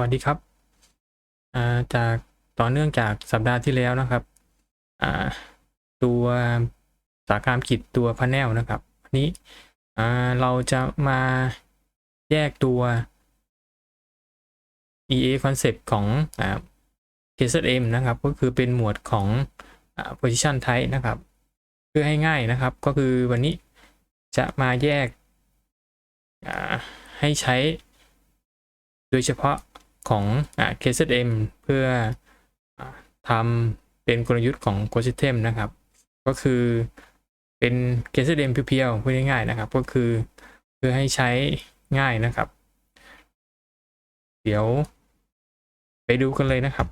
วัสดีครับาจากต่อเนื่องจากสัปดาห์ที่แล้วนะครับ ตัวสาขากิจตัวพ a เนลนะครับวันนี้เราจะมาแยกตัว EA concept ของอ KZM นะครับ ก็คือเป็นหมวดของอ position type นะครับ เพื่อให้ง่ายนะครับ ก็คือวันนี้จะมาแยกให้ใช้ โดยเฉพาะ ของอ่า KZM เพื่ออทำเป็นกลยุทธ์ของ Core System นะครับ ก็คือเป็น KZM เพียวๆพูดง่ายๆนะครับ ก็คือเพื่อให้ใช้ง่ายนะครับ เดี๋ยวไปดูกันเลยนะครับ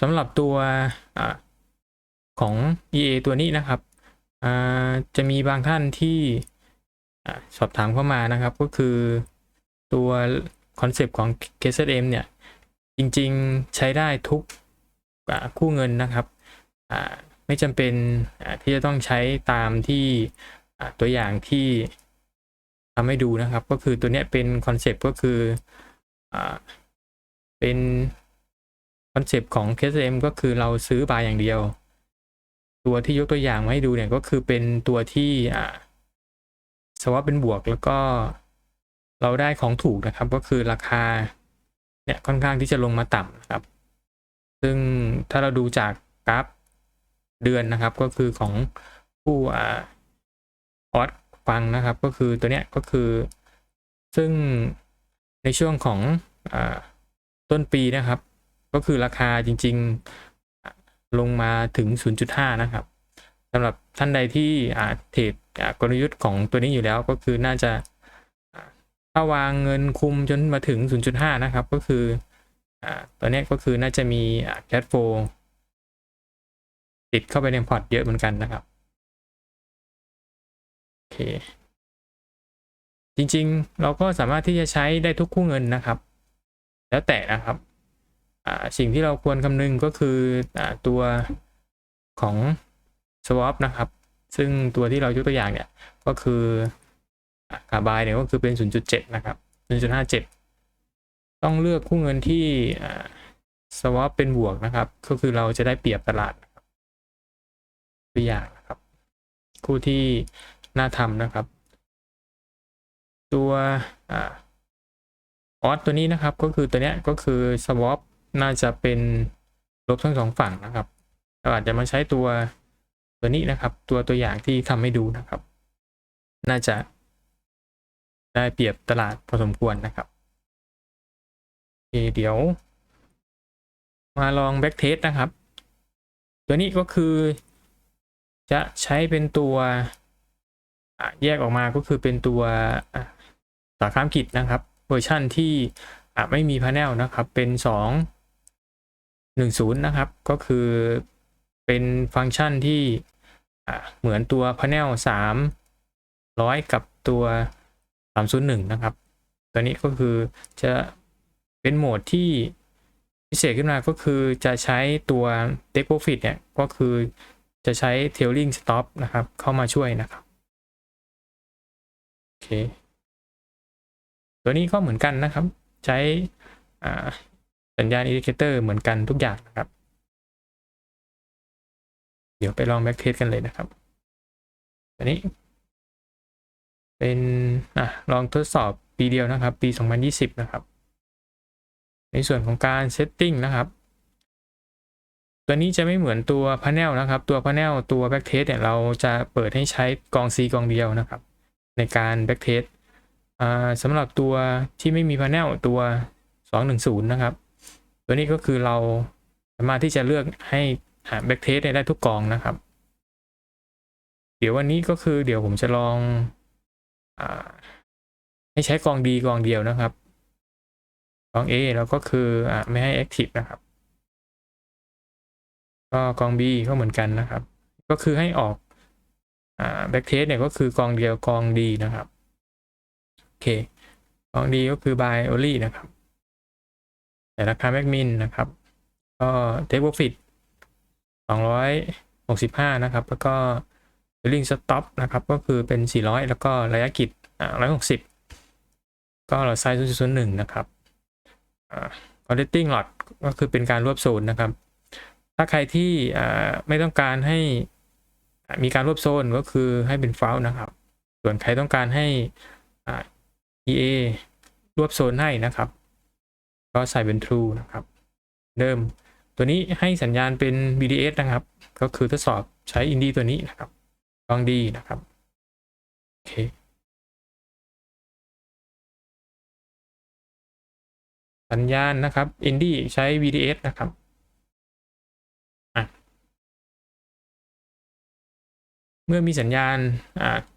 สำหรับตัวอของ EA ตัวนี้นะครับ จะมีบางท่านที่ สอบถามเข้ามานะครับ ก็คือตัวคอนเซปต์ของ KZM เนี่ย จริงๆใช้ได้ทุกคู่เงินนะครับ ไม่จำเป็นที่จะต้องใช้ตามที่ตัวอย่างที่ทำให้ดูนะครับ ก็คือตัวเนี้ยเป็นคอนเซปต์ก็คืออเป็นคอนเซปต์ของ KZM ก็คือเราซื้อบายอย่างเดียว ตัวที่ยกตัวอย่างมาให้ดูเนี่ยก็คือเป็นตัวที่ สวอปเป็นบวกแล้วก็เราได้ของถูกนะครับ ก็คือราคาเนี่ยค่อนข้างที่จะลงมาต่ำนะครับ ซึ่งถ้าเราดูจากกราฟเดือนนะครับ ก็คือของผู้อ่าออสฟังนะครับ ก็คือตัวเนี้ยก็คือ ซึ่งในช่วงของอต้นปีนะครับ ก็คือราคาจริง ๆลงมาถึง 0.5 นะครับสำหรับท่านใดที่เทรดกลยุทธ์ของตัวนี้อยู่แล้วก็คือน่าจะถ้าวางเงินคุมจนมาถึง 0.5 นะครับ ก็คืออตัวนี้ก็คือน่าจะมีแคดโฟติดเข้าไปในพอร์ตเยอะเหมือนกันนะครับ โอเค จริงๆ เราก็สามารถที่จะใช้ได้ทุกคู่เงินนะครับ แล้วแต่นะครับ สิ่งที่เราควรคำนึงก็คืออตัวของ swap นะครับ ซึ่งตัวที่เรายกตัวอย่างเนี่ยก็คือคาบายเนี่ยก็คือเป็น 0.7 นะครับ 0.57 ต้องเลือกคู่เงินที่ swap เป็นบวกนะครับ ก็คือเราจะได้เปรียบตลาดตัวอย่างนะครับ คู่ที่น่าทำนะครับ ตัวออสตัวนี้นะครับก็คือตัวเนี้ยก็คือ swap น่าจะเป็นลบทั้งสองฝั่งนะครับเราอาจจะมาใช้ตัว ตัวนี้นะครับ ตัวตัวอย่างที่ทำให้ดูนะครับ น่าจะได้เปรียบตลาดพอสมควรนะครับโอเคเดี๋ยว มาลองแบ็กเทสนะครับ ตัวนี้ก็คือจะใช้เป็นตัวแยกออกมาก็คือเป็นตัวสาขามกิจนะครับ เวอร์ชั่นที่ไม่มีพา n เนลนะครับเป็น 2 1 0 นะครับ ก็คือ เป็นฟังก์ชันที่เหมือนตัว panel 300 กับตัว 301 นะครับ ตัวนี้ก็คือจะเป็นโหมดที่พิเศษขึ้นมาก็คือจะใช้ตัว take profit เนี่ย ก็คือจะใช้ tailing stop นะครับ เข้ามาช่วยนะครับ โอเค ตัวนี้ก็เหมือนกันนะครับ ใช้สัญญาณอินดิเคเตอร์เหมือนกันทุกอย่างนะครับ เดี๋ยวไปลองแบ็กเทสกันเลยนะครับอันนี้ เป็นอะลองทดสอบปีเดียวนะครับ ปี 2020 นะครับ ในส่วนของการเซตติ้งนะครับ ตัวนี้จะไม่เหมือนตัวพา n e l นะครับ ตัวพา n e l ตัวแบ็กเทสเนี่ยเราจะเปิดให้ใช้กอง C กองเดียวนะครับ ในการแบ็กเทสสำหรับตัวที่ไม่มีพา n e l ตัว 210 นะครับ ตัวนี้ก็คือเราสามารถที่จะเลือกให้ แบ็กเทสได้ทุกกองนะครับ เดี๋ยววันนี้ก็คือเดี๋ยวผมจะลองอให้ใช้กองดีกองเดียวนะครับกอง A แล้วก็คืออไม่ให้ Active นะครับ ก็กอง B ก็เหมือนกันนะครับ ก็คือให้ออกแบ็กเทสเนี่ยก็คือกองเดียวกองดีนะครับ โอเค กองดีก็คือ buy only นะครับ แต่ราคาแม็กมินนะครับ ก็ take profit 265 นะครับ แล้วก็ Trailing Stop นะครับ ก็คือเป็น 400 แล้วก็ระยะกิจ160 ก็เราใช้0.01 นะครับอ่า connecting lot ก็คือเป็นการรวบโซนนะครับ ถ้าใครที่ไม่ต้องการให้มีการรวบโซนก็คือให้เป็น false นะครับ ส่วนใครต้องการให้อ่า EA รวบโซนให้นะครับ ก็ใส่เป็น true นะครับ เดิม ตัวนี้ให้สัญญาณเป็น BDS นะครับ ก็คือทดสอบใช้ indie ตัวนี้นะครับลองดีนะครับ โอเคสัญญาณนะครับ indie ใช้ VDS นะครับเมื่อมีสัญญาณ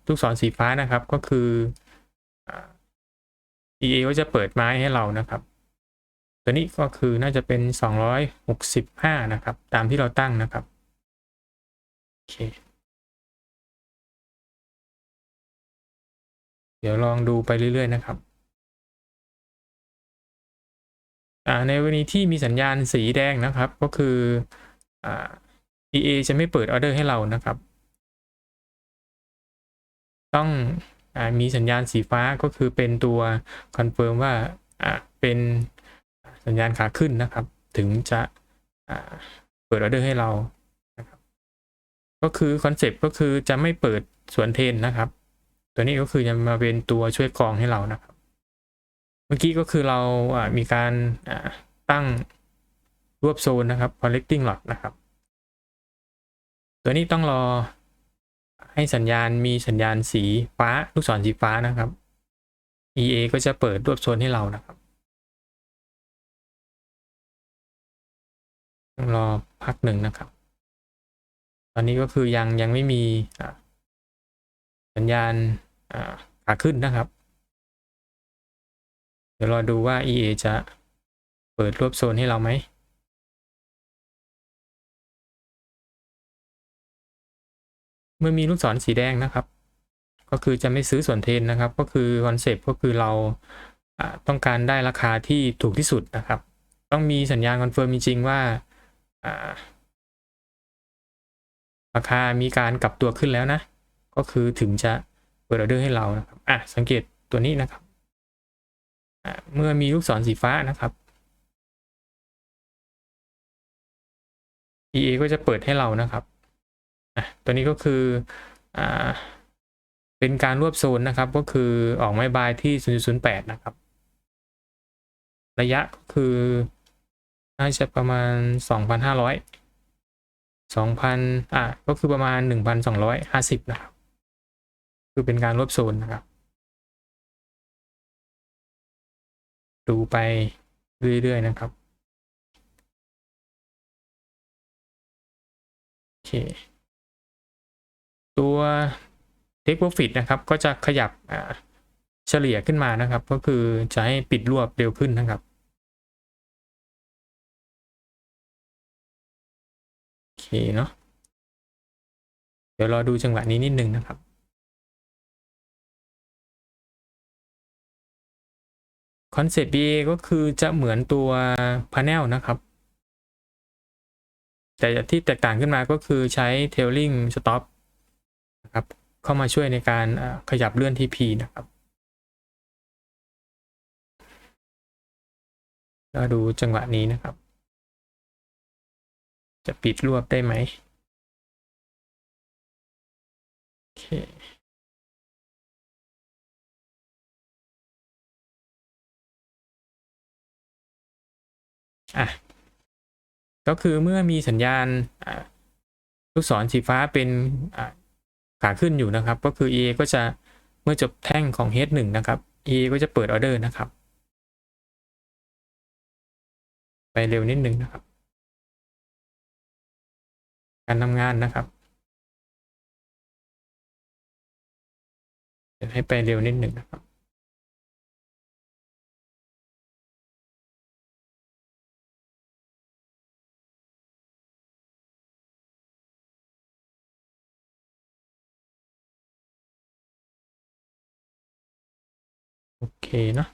ลูกศรสีฟ้านะครับก็คือ EA ก็จะเปิดไม้ให้เรานะครับ ตัวนี้ก็คือน่าจะเป็น 265 นะครับ ตามที่เราตั้งนะครับโอเคเดี๋ยวลองดูไปเรื่อยๆนะครับในวันนี้ที่มีสัญญาณสีแดงนะครับ ก็คืออ EA จะไม่เปิดออเดอร์ให้เรานะครับ ต้องอมีสัญญาณสีฟ้าก็คือเป็นตัวคอนเฟิร์มว่าเป็น สัญญาณขาขึ้นนะครับ ถึงจะเปิดออเดอร์ให้เรานะครับ ก็คือคอนเซปต์ก็คือจะไม่เปิดสวนเทนนะครับ ตัวนี้ก็คือจะมาเป็นตัวช่วยกรองให้เรานะครับ เมื่อกี้ก็คือเราอ่ามีการตั้งรวบโซนนะครับ collecting lot นะครับ ตัวนี้ต้องรอให้สัญญาณมีสัญญาณสีฟ้าลูกศรสีฟ้านะครับ EA ก็จะเปิดรวบโซนให้เรานะครับ ต้องรอพักหนึ่งนะครับ ตอนนี้ก็คือยังยังไม่มีสัญญาณขาขึ้นนะครับ เดี๋ยวรอดูว่า EA จะเปิดรวบโซนให้เราไหมเมื่อมีลูกศรสีแดงนะครับ ก็คือจะไม่ซื้อส่วนเทนนะครับ ก็คือคอนเซปต์ก็คือเราต้องการได้ราคาที่ถูกที่สุดนะครับ ต้องมีสัญญาณคอนเฟิร์มจริงๆว่า ราคามีการกลับตัวขึ้นแล้วนะ ก็คือถึงจะเปิดออเดอร์ให้เรานะครับอะสังเกตตัวนี้นะครับเมื่อมีลูกศรสีฟ้านะครับ EA ก็จะเปิดให้เรานะครับตัวนี้ก็คืออเป็นการรวบโซนนะครับ ก็คือออกไม้บายที่ 0.08 นะครับ ระยะก็คือ น่าจะประมาณ 2,500 2,000 อะ ก็คือประมาณ 1,250 นะครับ คือเป็นการรวบโซนนะครับ ดูไปเรื่อย ๆ นะครับ โอเค ตัว take profit นะครับ ก็จะขยับเฉลี่ยขึ้นมานะครับ ก็คือจะให้ปิดรวบเร็วขึ้นนะครับ เนาะเดี๋ยวรอดูจังหวะนี้นิดนึงนะครับคอนเซปต์ BA ก็คือจะเหมือนตัว panel นะครับ แต่ที่แตกต่างขึ้นมาก็คือใช้ tailing stop นะครับเข้ามาช่วยในการขยับเลื่อน TP นะครับก็ดูจังหวะนี้นะครับ จะปิดรวบได้ไหมโอเคอะก็คือเมื่อมีสัญญาณลูกศรสีฟ้าเป็นขาขึ้นอยู่นะครับ ก็คือ EA ก็จะเมื่อจบแท่งของ H1 นะครับ EA ก็จะเปิดออเดอร์นะครับ ไปเร็วนิดนึงนะครับ การทำงานนะครับเดี๋ยวให้ไปเร็วนิดหนึ่งนะครับโอเคเนาะ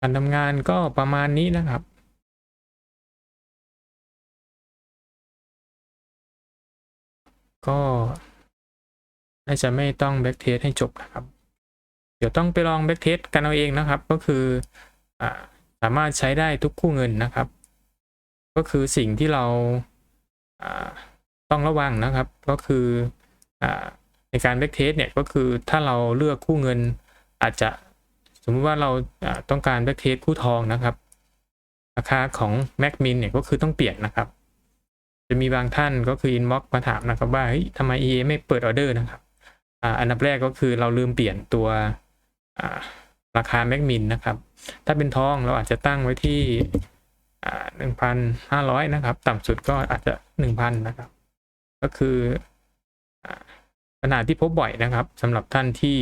การทำงานก็ประมาณนี้นะครับ ก็น่าจะไม่ต้องแบ็กเทสให้จบนะครับ เดี๋ยวต้องไปลองแบ็กเทสกันเอาเองนะครับ ก็คืออสามารถใช้ได้ทุกคู่เงินนะครับ ก็คือสิ่งที่เราต้องระวังนะครับ ก็คืออในการแบ็กเทสเนี่ยก็คือถ้าเราเลือกคู่เงินอาจจะสมมุติว่าเราต้องการแบ็กเทสคู่ทองนะครับ ราคาของ Mac Min เนี่ยก็คือต้องเปลี่ยนนะครับ จะมีบางท่านก็คือ inbox มาถามนะครับว่าเฮ้ยทำไม EA ไม่เปิดออเดอร์นะครับอ่าอันดับแรกก็คือเราลืมเปลี่ยนตัวอ่าราคา Mac Min นนะครับ ถ้าเป็นทองเราอาจจะตั้งไว้ที่หนึ่งพันห้าร้อยนะครับ ต่ำสุดก็อาจจะหนึ่งพันนะครับ ก็คือปัญหาที่พบบ่อยนะครับสำหรับท่านที่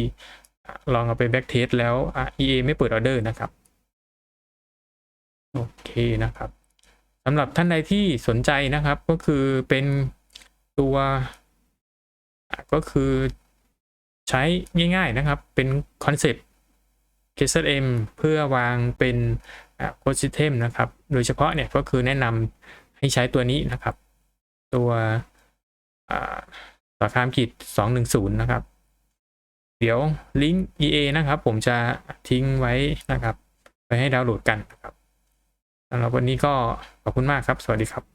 ลองเอาไปแบ็กเทสแล้วอ่า EA ไม่เปิดออเดอร์นะครับ โอเคนะครับ สำหรับท่านใดที่สนใจนะครับก็คือเป็นตัวก็คือใช้ง่าย ๆนะครับ เป็นคอนเซปต์ KZM เพื่อวางเป็นโค้ดซิสเทมนะครับ โดยเฉพาะเนี่ยก็คือแนะนำให้ใช้ตัวนี้นะครับ ตัวสาขามขีด210 นะครับ เดี๋ยวลิงก์ EA นะครับ ผมจะทิ้งไว้นะครับ ไปให้ดาวน์โหลดกันนะครับ สำหรับวันนี้ก็ขอบคุณมากครับ สวัสดีครับ